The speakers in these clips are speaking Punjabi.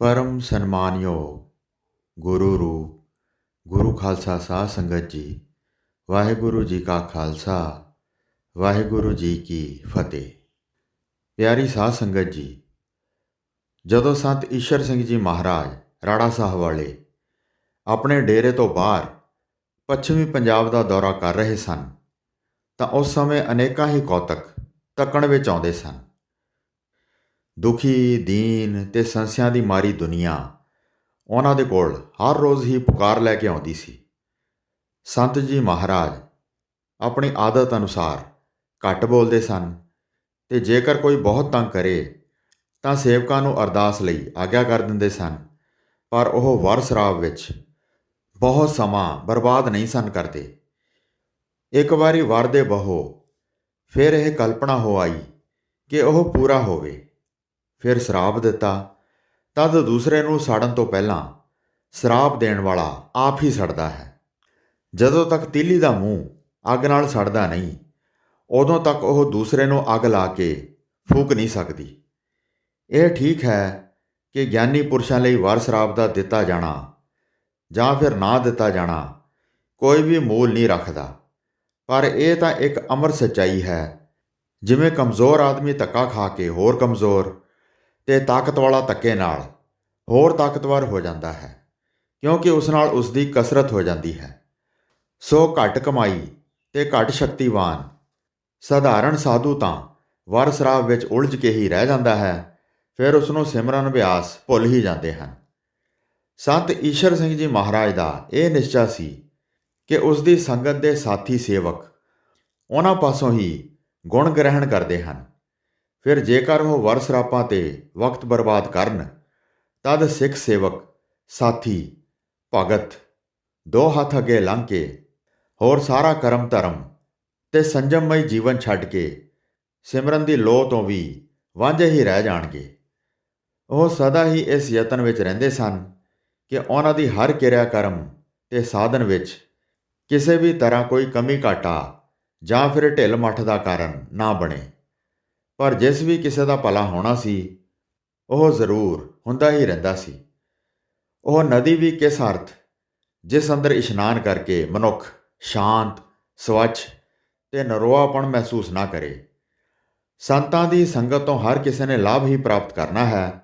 ਪਰਮ ਸਨਮਾਨਯੋਗ ਗੁਰੂ ਰੂਪ, ਗੁਰੂ ਖਾਲਸਾ ਸਾਧ ਸੰਗਤ ਜੀ, ਵਾਹਿਗੁਰੂ ਜੀ ਕਾ ਖਾਲਸਾ, ਵਾਹਿਗੁਰੂ ਜੀ ਕੀ ਫਤਿਹ। ਪਿਆਰੀ ਸਾਧ ਸੰਗਤ ਜੀ, ਜਦੋਂ ਸੰਤ ਈਸ਼ਰ ਸਿੰਘ ਜੀ ਮਹਾਰਾਜ ਰਾੜਾ ਸਾਹਿਬ ਵਾਲੇ ਆਪਣੇ ਡੇਰੇ ਤੋਂ ਬਾਹਰ ਪੱਛਮੀ ਪੰਜਾਬ ਦਾ ਦੌਰਾ ਕਰ ਰਹੇ ਸਨ, ਤਾਂ ਉਸ ਸਮੇਂ ਅਨੇਕਾਂ ਹੀ ਕੌਤਕ ਤੱਕਣ ਵਿੱਚ ਆਉਂਦੇ ਸਨ। ਦੁਖੀ, ਦੀਨ ਤੇ ਸੰਸਿਆਂ ਦੀ ਮਾਰੀ ਦੁਨੀਆ। ਉਹਨਾਂ ਦੇ ਕੋਲ ਹਰ ਰੋਜ਼ ਹੀ ਪੁਕਾਰ ਲੈ ਕੇ ਆਉਂਦੀ ਸੀ। ਸੰਤ ਜੀ ਮਹਾਰਾਜ, ਆਪਣੀ ਆਦਤ ਅਨੁਸਾਰ ਘੱਟ ਬੋਲਦੇ ਸਨ ਤੇ ਜੇਕਰ ਕੋਈ ਬਹੁਤ ਤੰਗ ਕਰੇ, ਤਾਂ ਸੇਵਕਾਂ ਨੂੰ ਅਰਦਾਸ ਲਈ ਆਗਿਆ ਕਰ ਦਿੰਦੇ ਸਨ। ਪਰ ਉਹ ਵਰ ਸ਼ਰਾਬ ਵਿੱਚ ਬਹੁਤ ਸਮਾਂ ਬਰਬਾਦ ਨਹੀਂ ਸਨ ਕਰਦੇ। ਇੱਕ ਵਾਰੀ ਵਰ ਦੇ ਬਹੋ, ਫਿਰ ਇਹ ਕਲਪਨਾ ਹੋ ਆਈ ਕਿ ਉਹ ਪੂਰਾ ਹੋਵੇ। ਫਿਰ ਸ਼ਰਾਪ ਦਿੱਤਾ। ਤਦ ਦੂਸਰੇ ਨੂੰ ਸਾੜਨ ਤੋਂ ਪਹਿਲਾਂ ਸ਼ਰਾਪ ਦੇਣ ਵਾਲਾ ਆਪ ਹੀ ਸੜਦਾ ਹੈ। ਜਦੋਂ ਤੱਕ ਤੀਲੀ ਦਾ ਮੂੰਹ ਅੱਗ ਨਾਲ ਸੜਦਾ ਨਹੀਂ, ਉਦੋਂ ਤੱਕ ਉਹ ਦੂਸਰੇ ਨੂੰ ਅੱਗ ਲਾ ਕੇ ਫੂਕ ਨਹੀਂ ਸਕਦੀ। ਇਹ ਠੀਕ ਹੈ ਕਿ ਗਿਆਨੀ ਪੁਰਸ਼ਾਂ ਲਈ ਵਾਰ ਸ਼ਰਾਪ ਦਾ ਦਿੱਤਾ ਜਾਣਾ ਜਾਂ ਫਿਰ ਨਾ ਦਿੱਤਾ ਜਾਣਾ ਕੋਈ ਵੀ ਮੂਲ ਨਹੀਂ ਰੱਖਦਾ। ਪਰ ਇਹ ਤਾਂ ਇੱਕ ਅਮਰ ਸੱਚਾਈ ਹੈ। ਜਿਵੇਂ ਕਮਜ਼ੋਰ ਆਦਮੀ ਧੱਕਾ ਖਾ ਕੇ ਹੋਰ ਕਮਜ਼ੋਰ ਤੇ ਤਾਕਤ ਵਾਲਾ ਧੱਕੇ ਨਾਲ ਹੋਰ ਤਾਕਤਵਰ ਹੋ ਜਾਂਦਾ ਹੈ, ਕਿਉਂਕਿ ਉਸ ਨਾਲ ਉਸ ਦੀ ਕਸਰਤ ਹੋ ਜਾਂਦੀ ਹੈ। ਸੋ ਘੱਟ ਕਮਾਈ ਤੇ ਘੱਟ ਸ਼ਕਤੀਵਾਨ, ਸਧਾਰਨ ਸਾਧੂ ਤਾਂ ਵਰ ਸਰਾਵ ਵਿੱਚ ਉਲਝ ਕੇ ਹੀ ਰਹਿ ਜਾਂਦਾ ਹੈ, ਫਿਰ ਉਸ ਨੂੰ ਸਿਮਰਨ ਅਭਿਆਸ ਭੁੱਲ ਹੀ ਜਾਂਦੇ ਹਨ। ਸੰਤ ਈਸ਼ਰ ਸਿੰਘ ਜੀ ਮਹਾਰਾਜ ਦਾ ਇਹ ਨਿਸ਼ਚਾ ਸੀ ਕਿ ਉਸ ਦੀ ਸੰਗਤ ਦੇ ਸਾਥੀ ਸੇਵਕ ਉਹਨਾਂ ਪਾਸੋਂ ਹੀ ਗੁਣ ਗ੍ਰਹਿਣ ਕਰਦੇ ਹਨ। ਫਿਰ ਜੇਕਰ ਉਹ ਵਰ ਸਰਾਪਾਂ ਤੇ ਵਕਤ ਬਰਬਾਦ ਕਰਨ, ਤਦ ਸਿੱਖ ਸੇਵਕ, ਸਾਥੀ, ਭਗਤ, ਦੋ ਹੱਥ ਅੱਗੇ ਲੰਘ ਕੇ ਹੋਰ ਸਾਰਾ ਕਰਮ ਧਰਮ ਤੇ ਸੰਜਮਮਈ ਜੀਵਨ ਛੱਡ ਕੇ ਸਿਮਰਨ ਦੀ ਲੋਹ ਤੋਂ ਵੀ ਵਾਂਝੇ ਹੀ ਰਹਿ ਜਾਣਗੇ। ਉਹ ਸਦਾ ਹੀ ਇਸ ਯਤਨ ਵਿੱਚ ਰਹਿੰਦੇ ਸਨ ਕਿ ਉਹਨਾਂ ਦੀ ਹਰ ਕਿਰਿਆ ਕਰਮ ਤੇ ਸਾਧਨ ਵਿੱਚ ਕਿਸੇ ਵੀ ਤਰ੍ਹਾਂ ਕੋਈ ਕਮੀ ਘਾਟਾ ਜਾਂ ਫਿਰ ਢਿੱਲ ਮੱਠ ਦਾ ਕਾਰਨ ਨਾ ਬਣੇ। ਪਰ ਜਿਸ ਵੀ ਕਿਸੇ ਦਾ ਭਲਾ ਹੋਣਾ ਸੀ, ਉਹ ਜ਼ਰੂਰ ਹੁੰਦਾ ਹੀ ਰਹਿੰਦਾ ਸੀ। ਉਹ ਨਦੀ ਵੀ ਕਿਸ ਅਰਥ? ਜਿਸ ਅੰਦਰ ਇਸ਼ਨਾਨ ਕਰਕੇ ਮਨੁੱਖ ਸ਼ਾਂਤ, ਸਵੱਛ ਤੇ ਨਰੋਆਪਣ ਮਹਿਸੂਸ ਨਾ ਕਰੇ। ਸੰਤਾਂ ਦੀ ਸੰਗਤ ਤੋਂ ਹਰ ਕਿਸੇ ਨੇ ਲਾਭ ਹੀ ਪ੍ਰਾਪਤ ਕਰਨਾ ਹੈ,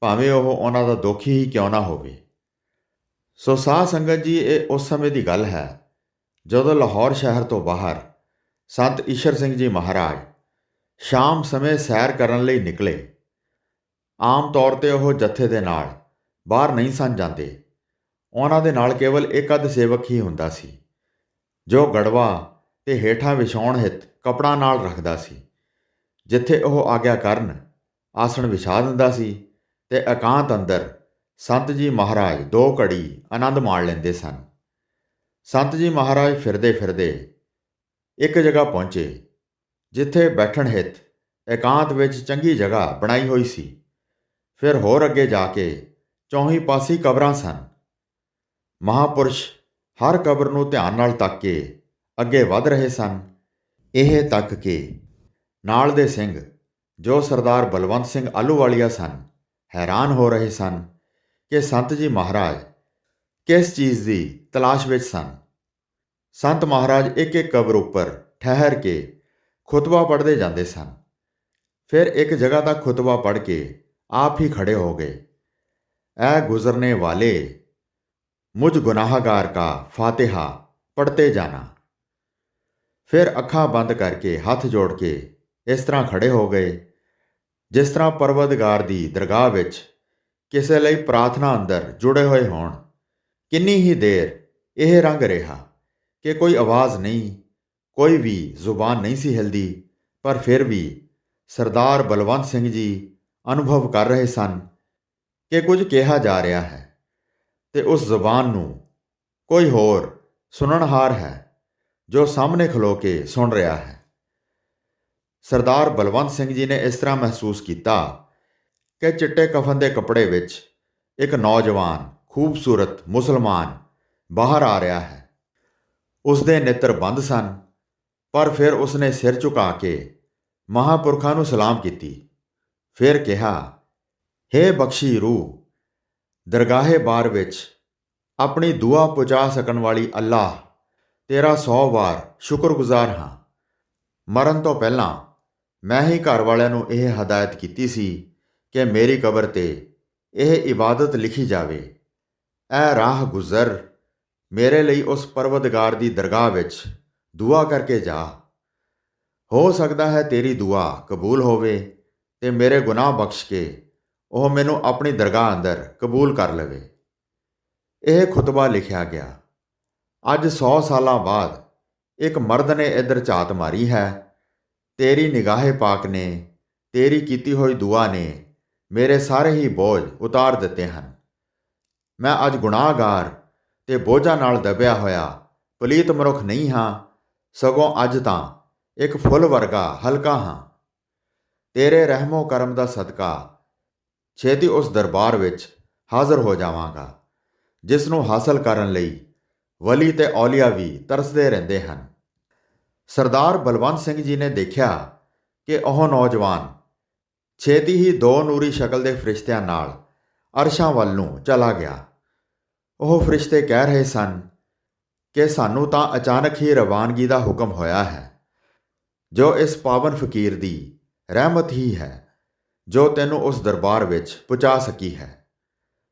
ਭਾਵੇਂ ਉਹ ਉਹਨਾਂ ਦਾ ਦੁਖੀ ਹੀ ਕਿਉਂ ਨਾ ਹੋਵੇ। ਸੋ ਸਾਧ ਸੰਗਤ ਜੀ, ਇਹ ਉਸ ਸਮੇਂ ਦੀ ਗੱਲ ਹੈ, ਜਦੋਂ ਲਾਹੌਰ ਸ਼ਹਿਰ ਤੋਂ ਬਾਹਰ ਸੰਤ ਈਸ਼ਰ ਸਿੰਘ ਜੀ ਮਹਾਰਾਜ ਸ਼ਾਮ ਸਮੇਂ ਸੈਰ ਕਰਨ ਲਈ ਨਿਕਲੇ। ਆਮ ਤੌਰ ਤੇ ਉਹ ਜੱਥੇ ਦੇ ਨਾਲ, ਬਾਹਰ ਨਹੀਂ ਸਨ ਜਾਂਦੇ। ਉਹਨਾਂ ਦੇ ਨਾਲ ਕੇਵਲ ਇੱਕ ਅੱਧ ਸੇਵਕ ਹੀ ਹੁੰਦਾ ਸੀ, ਜੋ ਗੜਵਾ ਤੇ ਹੇਠਾਂ ਵਿਛਾਉਣ ਹਿੱਤ ਕਪੜਾ ਨਾਲ ਰੱਖਦਾ ਸੀ, ਜਿੱਥੇ ਉਹ ਆਗਿਆ ਕਰਨ, ਆਸਣ ਵਿਛਾ ਦਿੰਦਾ ਸੀ ਤੇ ਇਕਾਂਤ ਅੰਦਰ ਸੰਤ ਜੀ ਮਹਾਰਾਜ ਦੋ ਘੜੀ ਆਨੰਦ ਮਾਣ ਲੈਂਦੇ ਸਨ। ਸੰਤ ਜੀ ਮਹਾਰਾਜ ਫਿਰਦੇ ਫਿਰਦੇ ਇੱਕ ਜਗ੍ਹਾ ਪਹੁੰਚੇ। ਜਿੱਥੇ ਬੈਠਣ ਹਿੱਤ, ਇਕਾਂਤ ਵਿੱਚ ਚੰਗੀ ਜਗ੍ਹਾ ਬਣਾਈ ਹੋਈ ਸੀ। ਫਿਰ ਹੋਰ ਅੱਗੇ ਜਾ ਕੇ ਚੌਹੀ ਪਾਸੀ ਕਬਰਾਂ ਸਨ। ਮਹਾਪੁਰਸ਼ ਹਰ ਕਬਰ ਨੂੰ ਧਿਆਨ ਨਾਲ ਤੱਕ ਕੇ ਅੱਗੇ ਵਧ ਰਹੇ ਸਨ। ਇਹ ਤੱਕ ਕੇ ਨਾਲ ਦੇ ਸਿੰਘ, ਜੋ ਸਰਦਾਰ ਬਲਵੰਤ ਸਿੰਘ ਆਲੂਵਾਲੀਆ ਸਨ, ਹੈਰਾਨ ਹੋ ਰਹੇ ਸਨ ਕਿ ਸੰਤ ਜੀ ਮਹਾਰਾਜ ਕਿਸ ਚੀਜ਼ ਦੀ ਤਲਾਸ਼ ਵਿੱਚ ਸਨ। ਸੰਤ ਮਹਾਰਾਜ ਇੱਕ ਇੱਕ ਕਬਰ ਉੱਪਰ ਠਹਿਰ ਕੇ ਖੁਤਬਾ ਪੜ੍ਹਦੇ ਜਾਂਦੇ ਸਨ। ਫਿਰ ਇੱਕ ਜਗ੍ਹਾ ਦਾ ਖੁਤਬਾ ਪੜ੍ਹ ਕੇ ਆਪ ਹੀ ਖੜੇ ਹੋ ਗਏ। ਐ ਗੁਜ਼ਰਨੇ ਵਾਲੇ, ਮੁਝ ਗੁਨਾਹਗਾਰ ਕਾ ਫਾਤਿਹਾ ਪੜ੍ਹਤੇ ਜਾਣਾ। ਫਿਰ ਅੱਖਾਂ ਬੰਦ ਕਰਕੇ ਹੱਥ ਜੋੜ ਕੇ ਇਸ ਤਰ੍ਹਾਂ ਖੜੇ ਹੋ ਗਏ, ਜਿਸ ਤਰ੍ਹਾਂ ਪਰਵਦਗਾਰ ਦੀ ਦਰਗਾਹ ਵਿੱਚ ਕਿਸੇ ਲਈ ਪ੍ਰਾਰਥਨਾ ਅੰਦਰ ਜੁੜੇ ਹੋਏ ਹੋਣ। ਕਿੰਨੀ ਹੀ ਦੇਰ ਇਹ ਰੰਗ ਰਿਹਾ ਕਿ ਕੋਈ ਆਵਾਜ਼ ਨਹੀਂ ਕੋਈ ਵੀ ਜ਼ੁਬਾਨ ਨਹੀਂ ਸੀ ਹਿਲਦੀ, ਪਰ ਫਿਰ ਵੀ ਸਰਦਾਰ ਬਲਵੰਤ ਸਿੰਘ ਜੀ ਅਨੁਭਵ ਕਰ ਰਹੇ ਸਨ ਕਿ ਕੁਝ ਕਿਹਾ ਜਾ ਰਿਹਾ ਹੈ ਤੇ ਉਸ ਜ਼ੁਬਾਨ ਨੂੰ ਕੋਈ ਹੋਰ ਸੁਣਨਹਾਰ ਹੈ ਜੋ ਸਾਹਮਣੇ ਖਲੋ ਕੇ ਸੁਣ ਰਿਹਾ ਹੈ। ਸਰਦਾਰ ਬਲਵੰਤ ਸਿੰਘ ਜੀ ਨੇ ਇਸ ਤਰ੍ਹਾਂ ਮਹਿਸੂਸ ਕੀਤਾ ਕਿ ਚਿੱਟੇ ਕਫਨ ਦੇ ਕੱਪੜੇ ਵਿੱਚ ਇੱਕ ਨੌਜਵਾਨ ਖੂਬਸੂਰਤ ਮੁਸਲਮਾਨ ਬਾਹਰ ਆ ਰਿਹਾ ਹੈ। ਉਸ ਦੇ ਨੇਤਰ ਬੰਦ ਸਨ ਪਰ ਫਿਰ ਉਸਨੇ ਸਿਰ ਝੁਕਾ ਕੇ ਮਹਾਪੁਰਖਾਂ ਨੂੰ ਸਲਾਮ ਕੀਤੀ। ਫਿਰ ਕਿਹਾ हे ਬਖਸ਼ੀ ਰੂਹ, ਦਰਗਾਹੇ ਬਾਰ ਵਿੱਚ ਆਪਣੀ ਦੁਆ ਪਹੁੰਚਾ ਸਕਣ ਵਾਲੀ ਅੱਲਾਹ, ਤੇਰਾ ਸੌ ਵਾਰ ਸ਼ੁਕਰਗੁਜ਼ਾਰ ਹਾਂ। ਮਰਨ ਤੋਂ ਪਹਿਲਾਂ ਮੈਂ ਹੀ ਘਰ ਵਾਲਿਆਂ ਨੂੰ ਇਹ ਹਦਾਇਤ ਕੀਤੀ ਸੀ ਕਿ ਮੇਰੀ ਕਬਰ ਤੇ ਇਹ ਇਬਾਦਤ ਲਿਖੀ ਜਾਵੇ। ਐ ਰਾਹ ਗੁਜ਼ਰ, ਮੇਰੇ ਲਈ ਉਸ ਪਰਵਦਗਾਰ ਦੀ ਦਰਗਾਹ ਵਿੱਚ ਦੁਆ ਕਰਕੇ ਜਾ। ਹੋ ਸਕਦਾ ਹੈ ਤੇਰੀ ਦੁਆ ਕਬੂਲ ਹੋਵੇ ਤੇ ਮੇਰੇ ਗੁਨਾਹ ਬਖਸ਼ ਕੇ ਉਹ ਮੈਨੂੰ ਆਪਣੀ ਦਰਗਾਹ ਅੰਦਰ ਕਬੂਲ ਕਰ ਲਵੇ। ਇਹ ਖੁਤਬਾ ਲਿਖਿਆ ਗਿਆ। ਅੱਜ 100 ਸਾਲਾਂ ਬਾਅਦ ਇੱਕ ਮਰਦ ਨੇ ਇੱਧਰ ਝਾਤ ਮਾਰੀ ਹੈ। ਤੇਰੀ ਨਿਗਾਹੇ ਪਾਕ ਨੇ, ਤੇਰੀ ਕੀਤੀ ਹੋਈ ਦੁਆ ਨੇ ਮੇਰੇ ਸਾਰੇ ਹੀ ਬੋਝ ਉਤਾਰ ਦਿੱਤੇ ਹਨ। ਮੈਂ ਅੱਜ ਗੁਨਾਹਗਾਰ ਤੇ ਬੋਝਾਂ ਨਾਲ ਦਬਿਆ ਹੋਇਆ, ਪਲੀਤ ਮਨੁੱਖ ਨਹੀਂ ਹਾਂ। ਸਗੋਂ ਅੱਜ ਤਾਂ ਇੱਕ ਫੁੱਲ ਵਰਗਾ ਹਲਕਾ ਹਾਂ। ਤੇਰੇ ਰਹਿਮੋ ਕਰਮ ਦਾ ਸਦਕਾ ਛੇਤੀ ਉਸ ਦਰਬਾਰ ਵਿੱਚ ਹਾਜ਼ਰ ਹੋ ਜਾਵਾਂਗਾ, ਜਿਸ ਨੂੰ ਹਾਸਲ ਕਰਨ ਲਈ ਵਲੀ ਤੇ ਔਲੀਆ ਵੀ ਤਰਸਦੇ ਰਹਿੰਦੇ ਹਨ। ਸਰਦਾਰ ਬਲਵੰਤ ਸਿੰਘ ਜੀ ਨੇ ਦੇਖਿਆ ਕਿ ਉਹ ਨੌਜਵਾਨ ਛੇਤੀ ਹੀ ਦੋ ਨੂਰੀ ਸ਼ਕਲ ਦੇ ਫਰਿਸ਼ਤਿਆਂ ਨਾਲ ਅਰਸ਼ਾਂ ਵੱਲ ਨੂੰ ਚਲਾ ਗਿਆ। ਉਹ ਫਰਿਸ਼ਤੇ ਕਹਿ ਰਹੇ ਸਨ ਕਿ ਸਾਨੂੰ ਤਾਂ ਅਚਾਨਕ ਹੀ ਰਵਾਨਗੀ ਦਾ ਹੁਕਮ ਹੋਇਆ ਹੈ। ਜੋ ਇਸ ਪਾਵਨ ਫਕੀਰ ਦੀ ਰਹਿਮਤ ਹੀ ਹੈ, ਜੋ ਤੈਨੂੰ ਉਸ ਦਰਬਾਰ ਵਿੱਚ ਪਹੁੰਚਾ ਸਕੀ ਹੈ।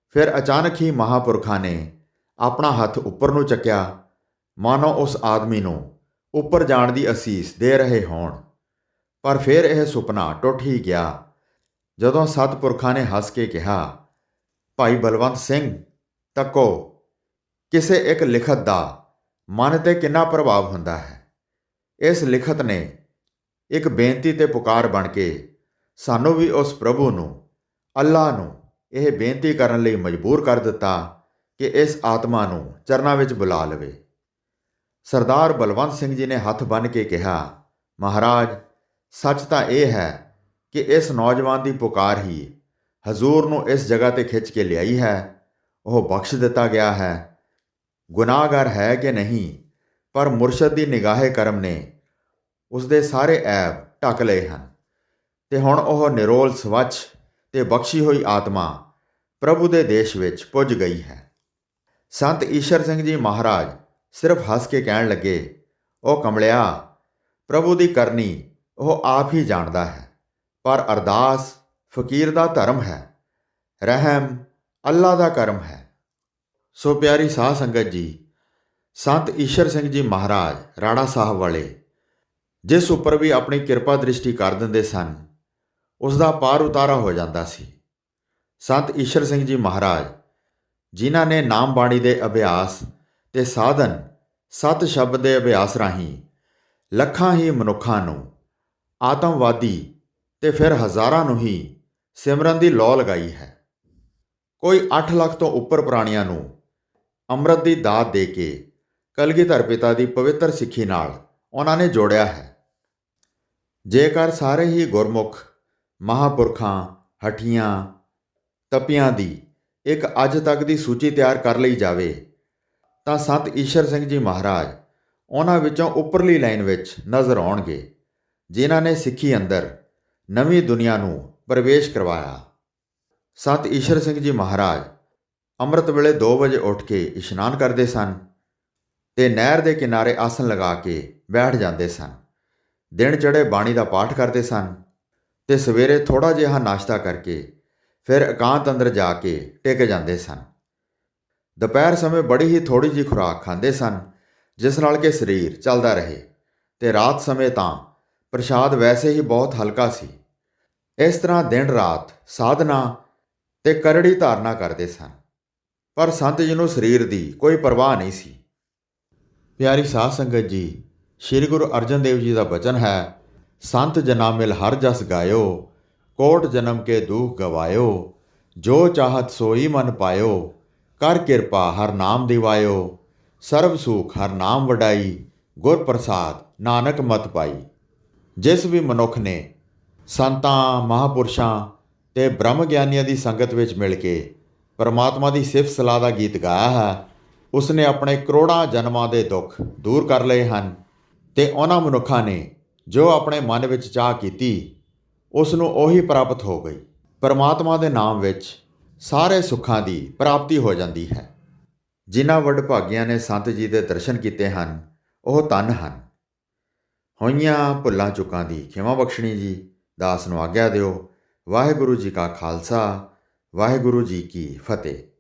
ਫਿਰ ਅਚਾਨਕ ਹੀ ਮਹਾਪੁਰਖਾਂ ਨੇ ਆਪਣਾ ਹੱਥ ਉੱਪਰ ਨੂੰ ਚੱਕਿਆ। ਮਾਨੋ ਉਸ ਆਦਮੀ ਨੂੰ ਉੱਪਰ ਜਾਣ ਦੀ ਅਸੀਸ ਦੇ ਰਹੇ ਹੋਣ। ਪਰ ਫਿਰ ਇਹ ਸੁਪਨਾ ਟੁੱਟ ਹੀ ਗਿਆ। ਜਦੋਂ ਸਤਪੁਰਖਾਂ ਨੇ ਹੱਸ ਕੇ ਕਿਹਾ, ਭਾਈ ਬਲਵੰਤ ਸਿੰਘ, ਤੱਕੋ, ਕਿਸੇ ਇੱਕ ਲਿਖਤ ਦਾ ਮਨ ਤੇ ਕਿੰਨਾ ਪ੍ਰਭਾਵ ਹੁੰਦਾ ਹੈ? ਇਸ ਲਿਖਤ ਨੇ ਇੱਕ ਬੇਨਤੀ ਤੇ ਪੁਕਾਰ ਬਣ ਕੇ ਸਾਨੂੰ ਵੀ ਉਸ ਪ੍ਰਭੂ ਨੂੰ ਅੱਲਾ ਨੂੰ ਇਹ ਬੇਨਤੀ ਕਰਨ ਲਈ ਮਜਬੂਰ ਕਰ ਦਿੱਤਾ ਕਿ ਇਸ ਆਤਮਾ ਨੂੰ ਚਰਨਾਂ ਵਿੱਚ ਬੁਲਾ ਲਵੇ। ਸਰਦਾਰ ਬਲਵੰਤ ਸਿੰਘ ਜੀ ਨੇ ਹੱਥ ਬੰਨ ਕੇ ਕਿਹਾ, ਮਹਾਰਾਜ, ਸੱਚ ਤਾਂ ਇਹ ਹੈ ਕਿ ਇਸ ਨੌਜਵਾਨ ਦੀ ਪੁਕਾਰ ਹੀ ਹਜ਼ੂਰ ਨੂੰ ਇਸ ਜਗ੍ਹਾ ਤੇ ਖਿੱਚ ਕੇ ਲਿਆਈ ਹੈ। ਉਹ ਬਖਸ਼ ਦਿੱਤਾ ਗਿਆ ਹੈ ਗੁਨਾਹਗਰ ਹੈ ਕਿ ਨਹੀਂ, ਪਰ ਮੁਰਸ਼ਦ ਦੀ ਨਿਗਾਹੇ ਕਰਮ ਨੇ ਉਸ ਦੇ ਸਾਰੇ ਐਬ ਢੱਕ ਲਏ ਹਨ। ਤੇ ਹੁਣ ਉਹ ਨਿਰੋਲ ਸਵੱਛ ਤੇ ਬਖਸ਼ੀ ਹੋਈ ਆਤਮਾ ਪ੍ਰਭੂ ਦੇ ਦੇਸ਼ ਵਿੱਚ ਪੁੱਜ ਗਈ ਹੈ। ਸੰਤ ਈਸ਼ਰ ਸਿੰਘ ਜੀ ਮਹਾਰਾਜ ਸਿਰਫ ਹੱਸ ਕੇ ਕਹਿਣ ਲੱਗੇ ਉਹ ਕਮਲਿਆ, ਪ੍ਰਭੂ ਦੀ ਕਰਨੀ ਉਹ ਆਪ ਹੀ ਜਾਣਦਾ ਹੈ, ਪਰ ਅਰਦਾਸ, ਫਕੀਰ ਦਾ ਧਰਮ ਹੈ, ਰਹਿਮ, ਅੱਲਾ ਦਾ ਕਰਮ ਹੈ। ਸੋ ਪਿਆਰੀ ਸਾਧ ਸੰਗਤ ਜੀ, ਸੰਤ ਈਸ਼ਰ ਸਿੰਘ ਜੀ ਮਹਾਰਾਜ, ਰਾਣਾ ਸਾਹਿਬ ਵਾਲੇ, ਜਿਸ ਉੱਪਰ ਵੀ ਆਪਣੀ ਕਿਰਪਾ ਦ੍ਰਿਸ਼ਟੀ ਕਰ ਦਿੰਦੇ ਸਨ ਉਸ ਦਾ ਪਾਰ ਉਤਾਰਾ ਹੋ ਜਾਂਦਾ ਸੀ। ਸੰਤ ਈਸ਼ਰ ਸਿੰਘ ਜੀ ਮਹਾਰਾਜ, ਜਿਨ੍ਹਾਂ ਨੇ ਨਾਮ ਬਾਣੀ ਦੇ ਅਭਿਆਸ ਤੇ ਸਾਧਨ, ਸਤ ਸ਼ਬਦ ਦੇ ਅਭਿਆਸ ਰਾਹੀਂ ਲੱਖਾਂ ਹੀ ਮਨੁੱਖਾਂ ਨੂੰ ਆਤਮਵਾਦੀ ਤੇ ਫਿਰ ਹਜ਼ਾਰਾਂ ਨੂੰ ਹੀ ਸਿਮਰਨ ਦੀ ਲੋ ਲਗਾਈ ਹੈ। ਕੋਈ 8 ਲੱਖ ਤੋਂ ਉੱਪਰ ਪ੍ਰਾਣੀਆਂ ਨੂੰ ਅੰਮ੍ਰਿਤ ਦੀ ਦਾਤ ਦੇ ਕੇ ਕਲਗੀਧਰ ਪਿਤਾ ਦੀ ਪਵਿੱਤਰ ਸਿੱਖੀ ਨਾਲ ਉਹਨਾਂ ਨੇ ਜੋੜਿਆ ਹੈ। ਜੇਕਰ ਸਾਰੇ ਹੀ ਗੁਰਮੁਖ ਮਹਾਪੁਰਖਾਂ, ਹਠੀਆਂ, ਤਪੀਆਂ ਦੀ ਇੱਕ ਅੱਜ ਤੱਕ ਦੀ ਸੂਚੀ ਤਿਆਰ ਕਰ ਲਈ ਜਾਵੇ, ਤਾਂ ਸੰਤ ਈਸ਼ਰ ਸਿੰਘ ਜੀ ਮਹਾਰਾਜ ਉਹਨਾਂ ਵਿੱਚੋਂ ਉੱਪਰਲੀ ਲਾਈਨ ਵਿੱਚ ਨਜ਼ਰ ਆਉਣਗੇ, ਜਿਨ੍ਹਾਂ ਨੇ ਸਿੱਖੀ ਅੰਦਰ ਨਵੀਂ ਦੁਨੀਆ ਨੂੰ ਪ੍ਰਵੇਸ਼ ਕਰਵਾਇਆ। ਸੰਤ ਈਸ਼ਰ ਸਿੰਘ ਜੀ ਮਹਾਰਾਜ ਅੰਮ੍ਰਿਤ ਵੇਲੇ 2 ਵਜੇ ਉੱਠ ਕੇ ਇਸ਼ਨਾਨ ਕਰਦੇ ਸਨ ਤੇ ਨਹਿਰ ਦੇ ਕਿਨਾਰੇ ਆਸਣ ਲਗਾ ਕੇ ਬੈਠ ਜਾਂਦੇ ਸਨ। ਦਿਨ ਚੜੇ ਬਾਣੀ ਦਾ ਪਾਠ ਕਰਦੇ ਸਨ ਤੇ ਸਵੇਰੇ ਥੋੜਾ ਜਿਹਾ ਨਾਸ਼ਤਾ ਕਰਕੇ ਫਿਰ ਇਕਾਂਤ ਅੰਦਰ ਜਾ ਕੇ ਟਿਕ ਜਾਂਦੇ ਸਨ। ਦੁਪਹਿਰ ਸਮੇਂ ਬੜੀ ਹੀ ਥੋੜੀ ਜਿਹੀ ਖੁਰਾਕ ਖਾਂਦੇ ਸਨ, ਜਿਸ ਨਾਲ ਕਿ ਸਰੀਰ ਚੱਲਦਾ ਰਹੇ ਤੇ ਰਾਤ ਸਮੇਂ ਤਾਂ ਪ੍ਰਸ਼ਾਦ ਵੈਸੇ ਹੀ ਬਹੁਤ ਹਲਕਾ ਸੀ। ਇਸ ਤਰ੍ਹਾਂ ਦਿਨ ਰਾਤ ਸਾਧਨਾ ਤੇ ਕਰੜੀ ਧਾਰਨਾ ਕਰਦੇ ਸਨ। ਪਰ ਸੰਤ ਜੀ ਨੂੰ ਸਰੀਰ ਦੀ ਕੋਈ ਪਰਵਾਹ ਨਹੀਂ ਸੀ। ਪਿਆਰੀ ਸਾਧ ਸੰਗਤ ਜੀ, ਸ੍ਰੀ ਗੁਰੂ ਅਰਜਨ ਦੇਵ ਜੀ ਦਾ ਬਚਨ ਹੈ, ਸੰਤ ਜਨਾ ਮਿਲ ਹਰ ਜਸ ਗਾਇਓ, ਕੋਟ ਜਨਮ ਕੇ ਦੁਖ ਗਵਾਇਓ, ਜੋ ਚਾਹਤ ਸੋਈ ਮਨ ਪਾਇਓ, ਕਰ ਕਿਰਪਾ ਹਰ ਨਾਮ ਦਿਵਾਇਓ, ਸਰਬ ਸੁਖ ਹਰ ਨਾਮ ਵਡਾਈ, ਗੁਰ ਪ੍ਰਸਾਦ ਨਾਨਕ ਮਤ ਪਾਈ। ਜਿਸ ਵੀ ਮਨੁੱਖ ਨੇ ਸੰਤਾਂ, ਮਹਾਪੁਰਸ਼ਾਂ ਤੇ ਬ੍ਰਹਮ ਗਿਆਨੀਆਂ ਦੀ ਸੰਗਤ ਵਿੱਚ ਮਿਲ ਕੇ ਪਰਮਾਤਮਾ ਦੀ ਸਿਫਤ ਸਲਾਹ ਦਾ ਗੀਤ ਗਾਇਆ ਹੈ। ਉਸਨੇ ਆਪਣੇ ਕਰੋੜਾਂ ਜਨਮਾਂ ਦੇ ਦੁੱਖ ਦੂਰ ਕਰ ਲਏ ਹਨ ਤੇ ਉਹਨਾਂ ਮਨੁੱਖਾਂ ਨੇ ਜੋ ਆਪਣੇ ਮਨ ਵਿੱਚ ਚਾਹ ਕੀਤੀ ਉਸ ਨੂੰ ਉਹੀ ਪ੍ਰਾਪਤ ਹੋ ਗਈ। ਪਰਮਾਤਮਾ ਦੇ ਨਾਮ ਵਿੱਚ ਸਾਰੇ ਸੁੱਖਾਂ ਦੀ ਪ੍ਰਾਪਤੀ ਹੋ ਜਾਂਦੀ ਹੈ। ਜਿਨ੍ਹਾਂ ਵਡਭਾਗੀਆਂ ਨੇ ਸੰਤ ਜੀ ਦੇ ਦਰਸ਼ਨ ਕੀਤੇ ਹਨ, ਉਹ ਤਨ ਹਨ। ਹੋਈਆਂ ਭੁੱਲਾਂ ਚੁੱਕਾਂ ਦੀ ਖਿਮਾ ਬਖਸ਼ਣੀ ਜੀ, ਦਾਸ ਨੂੰ ਆਗਿਆ ਦਿਓ। ਵਾਹਿਗੁਰੂ ਜੀ ਕਾ ਖਾਲਸਾ ਵਾਹਿਗੁਰੂ ਜੀ ਕੀ ਫਤਿਹ।